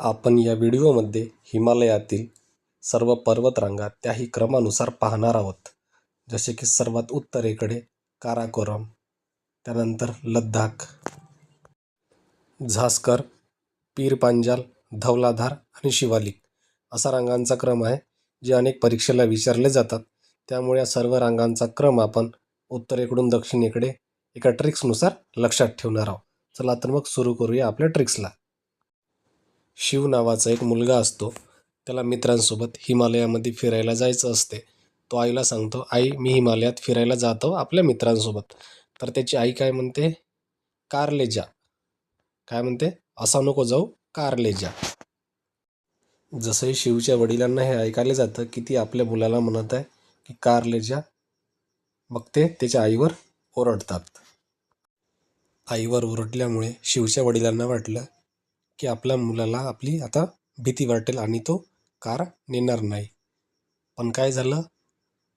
आपण या व्हिडिओमध्ये हिमालयातील सर्व पर्वतरांगा त्याही क्रमानुसार पाहणार आहोत. जसे की सर्वात उत्तरेकडे काराकोरम त्यानंतर लद्दाख झास्कर पीर पांजाल धौलाधार आणि शिवालिक. असा रांगांचा क्रम आहे जे अनेक परीक्षेला विचारले जातात. त्यामुळे या सर्व रांगांचा क्रम आपण उत्तरेकडून दक्षिणेकडे एका ट्रिक्सनुसार लक्षात ठेवणार आहोत. चला तर मग सुरू करूया आपल्या ट्रिक्सला शिव नावाचा एक मुलगा असतो. त्याला मित्रांसोबत हिमालयामध्ये फिरायला जायचं असते. तो आईला सांगतो आई मी हिमालयात फिरायला जातो आपल्या मित्रांसोबत. तर त्याची आई काय म्हणते? कारले जा. काय म्हणते? असा नको जाऊ कारले जा. जसंही शिवच्या वडिलांना हे ऐकायला जातं की ती आपल्या मुलाला म्हणत आहे की कारले जा. मग ते त्याच्या आईवर ओरडतात. आईवर ओरडल्यामुळे शिवच्या वडिलांना वाटलं की आपल्या मुलाला आपली आता भीती वाटेल आणि तो कार नेणार नाही. पण काय झालं?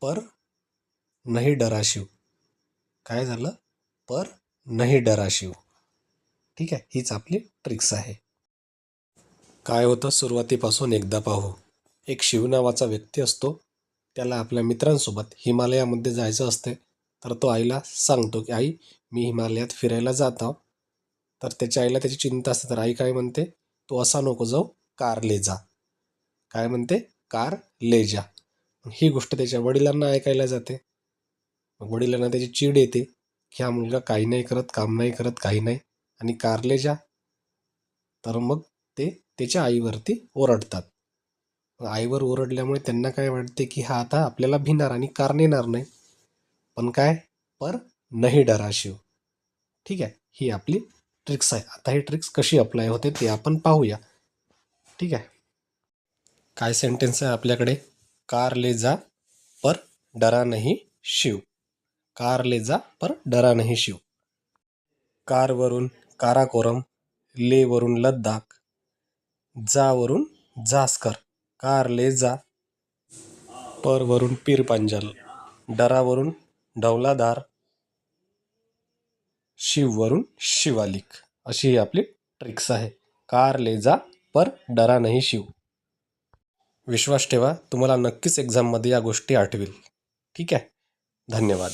पर नाही डरा शिव. काय झालं? पर नाही डरा शिव. ठीक आहे हीच आपली ट्रिक्स आहे. काय होतं? सुरुवातीपासून एकदा पाहू. एक शिव नावाचा व्यक्ती असतो. त्याला आपल्या मित्रांसोबत हिमालयामध्ये जायचं असते. तर तो आईला सांगतो की आई मी हिमालयात फिरायला जात आहो. तर त्याच्या आईला त्याची चिंता असते. तर आई काय म्हणते? तू असा नको जाऊ कार ले जा. काय म्हणते? कार ले जा. ही गोष्ट त्याच्या वडिलांना ऐकायला जाते. मग वडिलांना त्याची चीड येते की हा मुलगा काही नाही करत काम नाही करत काही नाही आणि कार ले जा. तर मग ते त्याच्या आईवरती ओरडतात. आईवर ओरडल्यामुळे त्यांना काय वाटते की हा आता आपल्याला भिणार आणि कार नेणार नाही. पण काय? पर नाही डरा शिव. ठीक आहे? ही आपली ट्रिक्स आहे. आता ही ट्रिक्स कशी अप्लाय होते ते आपण पाहूया. ठीक आहे? काय सेंटेन्स आहे आपल्याकडे? कार ले जा पर डरा नाही शिव. कार ले जा पर डरा नाही शिव. कारवरून काराकोरम लेवरून लद्दाख जावरून जास्कर. कार ले जा परवरून पीर पांजाल डरावरून डौलाधार शिववरून शिवालिक. अशी ही आपली ट्रिक्स आहे. कार ले जा पर डरा नाही शिव. विश्वास ठेवा तुम्हाला नक्कीच एक्झाममध्ये या गोष्टी आठवेल. ठीक आहे? धन्यवाद.